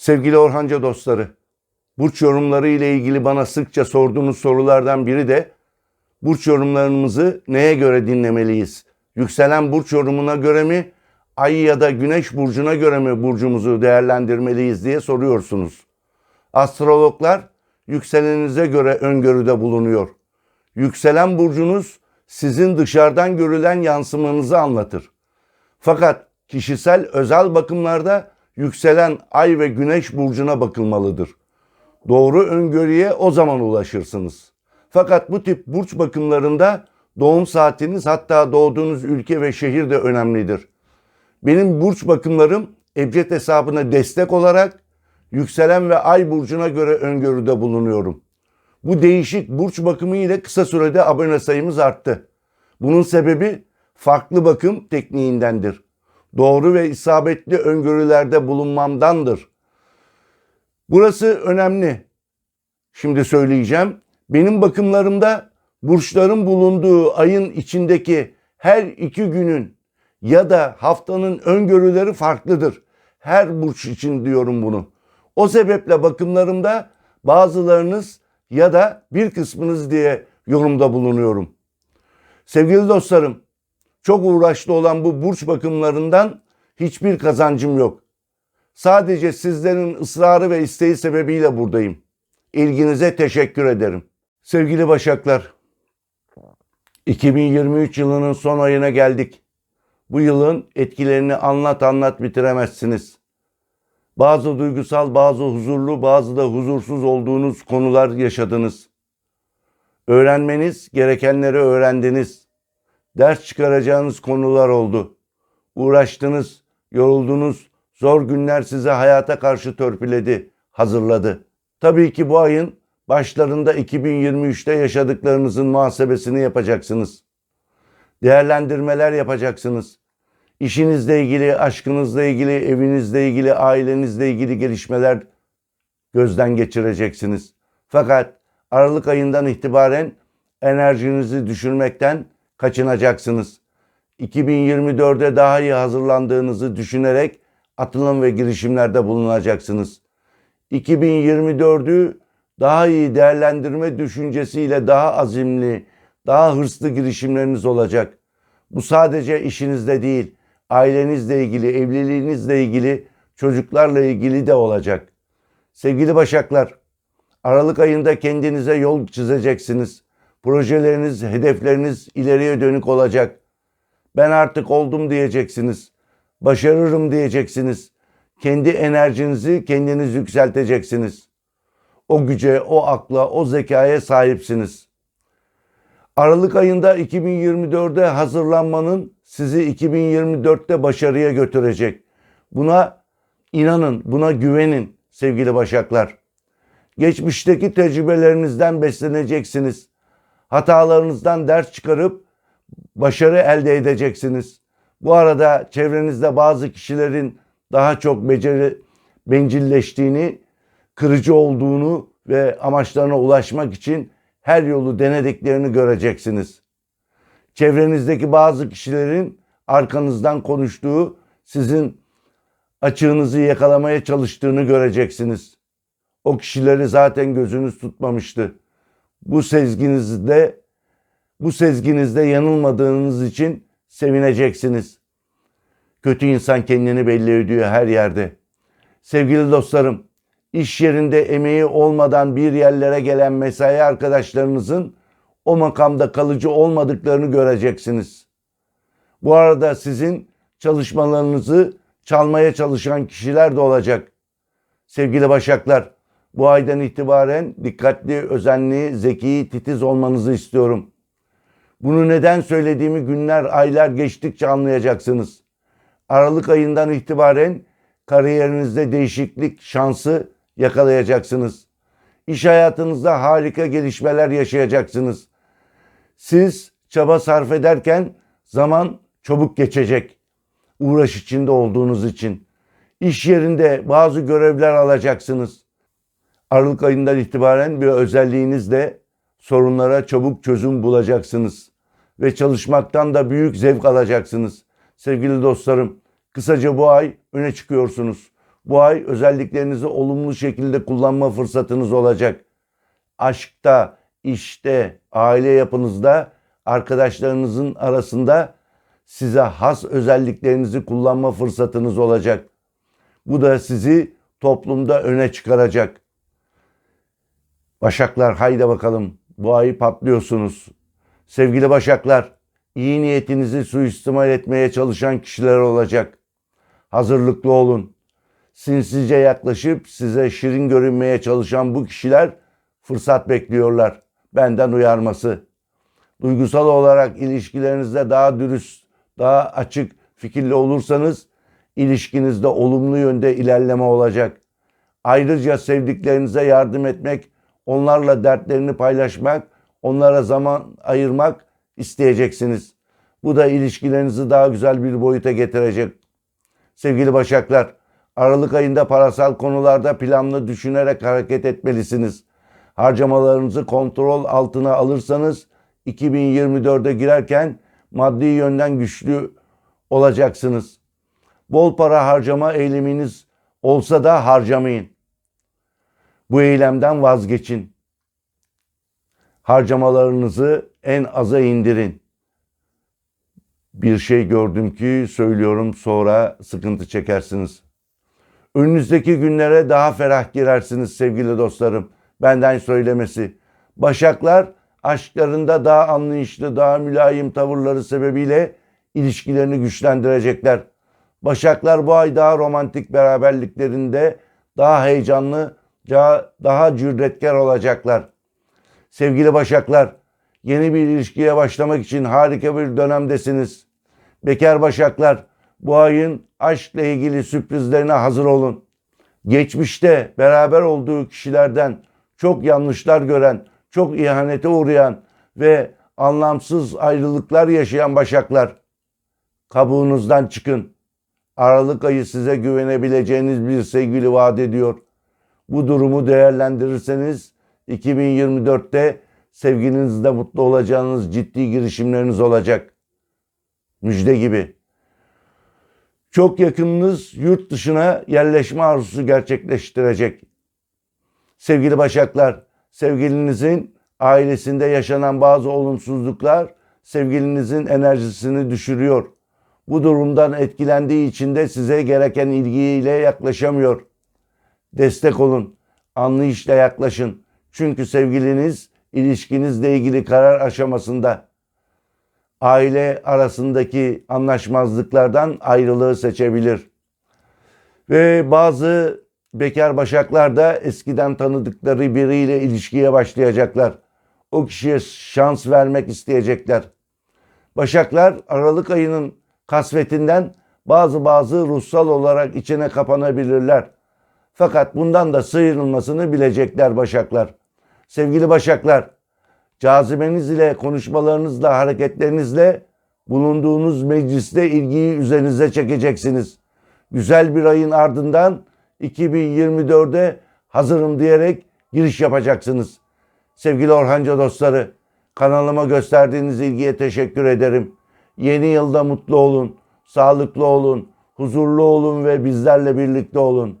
Sevgili Orhanca dostları, burç yorumları ile ilgili bana sıkça sorduğunuz sorulardan biri de burç yorumlarımızı neye göre dinlemeliyiz? Yükselen burç yorumuna göre mi, ay ya da güneş burcuna göre mi burcumuzu değerlendirmeliyiz diye soruyorsunuz. Astrologlar yükseleninize göre öngörüde bulunuyor. Yükselen burcunuz sizin dışarıdan görülen yansımanızı anlatır. Fakat kişisel özel bakımlarda yükselen ay ve güneş burcuna bakılmalıdır. Doğru öngörüye o zaman ulaşırsınız. Fakat bu tip burç bakımlarında doğum saatiniz hatta doğduğunuz ülke ve şehir de önemlidir. Benim burç bakımlarım Ebced hesabına destek olarak yükselen ve ay burcuna göre öngörüde bulunuyorum. Bu değişik burç bakımı ile kısa sürede abone sayımız arttı. Bunun sebebi farklı bakım tekniğindendir. Doğru ve isabetli öngörülerde bulunmamdandır. Burası önemli. Şimdi söyleyeceğim. Benim bakımlarımda burçların bulunduğu ayın içindeki her iki günün ya da haftanın öngörüleri farklıdır. Her burç için diyorum bunu. O sebeple bakımlarımda bazılarınız ya da bir kısmınız diye yorumda bulunuyorum. Sevgili dostlarım, çok uğraşlı olan bu burç bakımlarından hiçbir kazancım yok. Sadece sizlerin ısrarı ve isteği sebebiyle buradayım. İlginize teşekkür ederim. Sevgili Başaklar, 2023 yılının son ayına geldik. Bu yılın etkilerini anlat anlat bitiremezsiniz. Bazı duygusal, bazı huzurlu, bazı da huzursuz olduğunuz konular yaşadınız. Öğrenmeniz gerekenleri öğrendiniz. Ders çıkaracağınız konular oldu. Uğraştınız, yoruldunuz. Zor günler size hayata karşı törpüledi, hazırladı. Tabii ki bu ayın başlarında 2023'te yaşadıklarınızın muhasebesini yapacaksınız. Değerlendirmeler yapacaksınız. İşinizle ilgili, aşkınızla ilgili, evinizle ilgili, ailenizle ilgili gelişmeler gözden geçireceksiniz. Fakat Aralık ayından itibaren enerjinizi düşürmekten kaçınacaksınız. 2024'e daha iyi hazırlandığınızı düşünerek atılım ve girişimlerde bulunacaksınız. 2024'ü daha iyi değerlendirme düşüncesiyle daha azimli, daha hırslı girişimleriniz olacak. Bu sadece işinizde değil, ailenizle ilgili, evliliğinizle ilgili, çocuklarla ilgili de olacak. Sevgili Başaklar, Aralık ayında kendinize yol çizeceksiniz. Projeleriniz, hedefleriniz ileriye dönük olacak. Ben artık oldum diyeceksiniz. Başarırım diyeceksiniz. Kendi enerjinizi kendiniz yükselteceksiniz. O güce, o akla, o zekaya sahipsiniz. Aralık ayında 2024'de hazırlanmanın sizi 2024'te başarıya götürecek. Buna inanın, buna güvenin sevgili Başaklar. Geçmişteki tecrübelerinizden besleneceksiniz. Hatalarınızdan ders çıkarıp başarı elde edeceksiniz. Bu arada çevrenizde bazı kişilerin daha çok beceri, bencilleştiğini, kırıcı olduğunu ve amaçlarına ulaşmak için her yolu denediklerini göreceksiniz. Çevrenizdeki bazı kişilerin arkanızdan konuştuğu, sizin açığınızı yakalamaya çalıştığını göreceksiniz. O kişileri zaten gözünüz tutmamıştı. Bu sezginizde bu sezginizde yanılmadığınız için sevineceksiniz. Kötü insan kendini belli ediyor her yerde. Sevgili dostlarım, iş yerinde emeği olmadan bir yerlere gelen mesai arkadaşlarınızın o makamda kalıcı olmadıklarını göreceksiniz. Bu arada sizin çalışmalarınızı çalmaya çalışan kişiler de olacak. Sevgili Başaklar, bu aydan itibaren dikkatli, özenli, zeki, titiz olmanızı istiyorum. Bunu neden söylediğimi günler, aylar geçtikçe anlayacaksınız. Aralık ayından itibaren kariyerinizde değişiklik şansı yakalayacaksınız. İş hayatınızda harika gelişmeler yaşayacaksınız. Siz çaba sarf ederken zaman çabuk geçecek. Uğraş içinde olduğunuz için. İş yerinde bazı görevler alacaksınız. Aralık ayından itibaren bir özelliğinizle sorunlara çabuk çözüm bulacaksınız ve çalışmaktan da büyük zevk alacaksınız. Sevgili dostlarım, kısaca bu ay öne çıkıyorsunuz. Bu ay özelliklerinizi olumlu şekilde kullanma fırsatınız olacak. Aşkta, işte, aile yapınızda, arkadaşlarınızın arasında size has özelliklerinizi kullanma fırsatınız olacak. Bu da sizi toplumda öne çıkaracak. Başaklar haydi bakalım bu ayı patlıyorsunuz. Sevgili Başaklar, iyi niyetinizi suistimal etmeye çalışan kişiler olacak. Hazırlıklı olun. Sinsice yaklaşıp size şirin görünmeye çalışan bu kişiler fırsat bekliyorlar. Benden uyarması. Duygusal olarak ilişkilerinizde daha dürüst, daha açık fikirli olursanız ilişkinizde olumlu yönde ilerleme olacak. Ayrıca sevdiklerinize yardım etmek, onlarla dertlerini paylaşmak, onlara zaman ayırmak isteyeceksiniz. Bu da ilişkilerinizi daha güzel bir boyuta getirecek. Sevgili Başaklar, Aralık ayında parasal konularda planlı düşünerek hareket etmelisiniz. Harcamalarınızı kontrol altına alırsanız 2024'e girerken maddi yönden güçlü olacaksınız. Bol para harcama eyleminiz olsa da harcamayın. Bu eylemden vazgeçin. Harcamalarınızı en aza indirin. Bir şey gördüm ki söylüyorum sonra sıkıntı çekersiniz. Önünüzdeki günlere daha ferah girersiniz sevgili dostlarım. Benden söylemesi. Başaklar aşklarında daha anlayışlı, daha mülayim tavırları sebebiyle ilişkilerini güçlendirecekler. Başaklar bu ay daha romantik beraberliklerinde daha heyecanlı, daha, daha cüretkar olacaklar. Sevgili Başaklar, yeni bir ilişkiye başlamak için harika bir dönemdesiniz. Bekar Başaklar, bu ayın aşkla ilgili sürprizlerine hazır olun. Geçmişte beraber olduğu kişilerden çok yanlışlar gören, çok ihanete uğrayan ve anlamsız ayrılıklar yaşayan Başaklar, kabuğunuzdan çıkın. Aralık ayı size güvenebileceğiniz bir sevgili vaat ediyor. Bu durumu değerlendirirseniz 2024'te sevgilinizde mutlu olacağınız ciddi girişimleriniz olacak. Müjde gibi. Çok yakınınız yurt dışına yerleşme arzusu gerçekleştirecek. Sevgili Başaklar, sevgilinizin ailesinde yaşanan bazı olumsuzluklar sevgilinizin enerjisini düşürüyor. Bu durumdan etkilendiği için de size gereken ilgiyle yaklaşamıyor. Destek olun, anlayışla yaklaşın. Çünkü sevgiliniz ilişkinizle ilgili karar aşamasında aile arasındaki anlaşmazlıklardan ayrılığı seçebilir. Ve bazı bekar başaklar da eskiden tanıdıkları biriyle ilişkiye başlayacaklar. O kişiye şans vermek isteyecekler. Başaklar Aralık ayının kasvetinden bazı bazı ruhsal olarak içine kapanabilirler. Fakat bundan da sıyrılmasını bilecekler Başaklar. Sevgili Başaklar, cazibeniz ile, konuşmalarınızla, hareketlerinizle bulunduğunuz mecliste ilgiyi üzerinize çekeceksiniz. Güzel bir ayın ardından 2024'e hazırım diyerek giriş yapacaksınız. Sevgili Orhanca dostları, kanalıma gösterdiğiniz ilgiye teşekkür ederim. Yeni yılda mutlu olun, sağlıklı olun, huzurlu olun ve bizlerle birlikte olun.